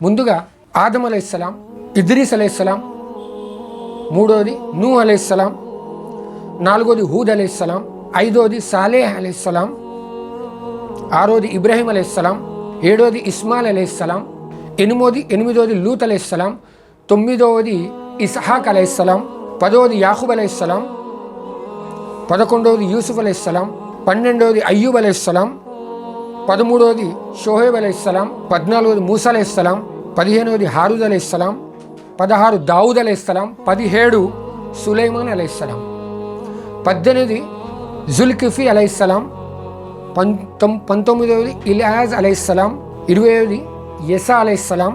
ముందుగా ఆదం అలైస్లాం ఇద్రీస్ అలైస్లాం మూడోది నూ అలైస్లాం నాలుగోది హూద్ అలైస్లాం ఐదోది సాలేహ్ అలైస్లాం ఆరోది ఇబ్రాహీం అలైస్లాం ఏడోది ఇస్మాల్ అలైస్లాం ఎనిమిది ఎనిమిదోది లూత్ అలైస్లాం తొమ్మిదవది ఇస్హాక్ అలైస్లాం పదోది యాహూబ్ అలైస్లాం పదకొండవది యూసుఫ్ అలైస్లాం పన్నెండవది అయ్యూబ్ అలైస్లాం పదమూడవది షోహేబ్ అలైహిస్సలాం పద్నాలుగోది మూసా అలైహిస్సలాం పదిహేనవది హారూద్ అలైహిస్సలాం పదహారు దావుద్ అలైహిస్సలాం పదిహేడు సులైమాన్ అలైహిస్సలాం. పద్దెనిమిది జుల్కిఫీ అలైహిస్సలాం పంతొమ్ పంతొమ్మిదవది ఇలియాజ్ ఇరవై ఇరవైది యసా అలైహిస్సలాం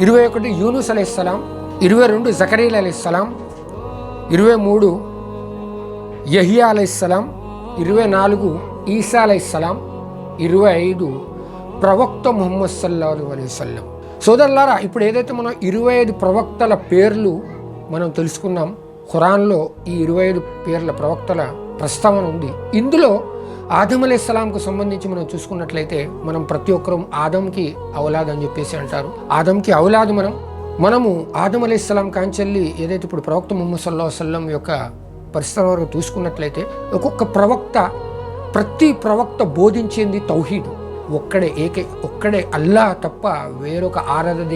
ఇరవై ఒకటి యూనుస్ అలైహిస్సలాం ఇరవై రెండు జకరీల్ అలైహిస్సలాం ఇరవై మూడు యహియా అలైహిస్సలాం ఇరవై నాలుగు ఈసా అలైహిస్సలాం ఇరవై ఐదు ప్రవక్త ముహమ్మద్ సల్లాహు అలైవల్లం సోదరులారా ఇప్పుడు ఏదైతే మనం ఇరవై ఐదు ప్రవక్తల పేర్లు మనం తెలుసుకున్నాం ఖురాన్లో ఈ ఇరవై ఐదు పేర్ల ప్రవక్తల ప్రస్తావన ఉంది. ఇందులో ఆదం అలైహిస్సలాంకు సంబంధించి మనం చూసుకున్నట్లయితే మనం ప్రతి ఒక్కరూ ఆదంకి ఔలాద్ అని చెప్పేసి అంటారు. ఆదంకి ఔలాద్ మనం మనము ఆదం సలాం కాంచెల్లి ఏదైతే ఇప్పుడు ప్రవక్త ముహమ్మద్ సల్లా వసల్లం యొక్క పరిస్థితుల వరకు చూసుకున్నట్లయితే ఒక్కొక్క ప్రవక్త ప్రతి ప్రవక్త బోధించింది తౌహీద్. ఒక్కడే ఏకే ఒక్కడే అల్లా తప్ప వేరొక ఆరాధన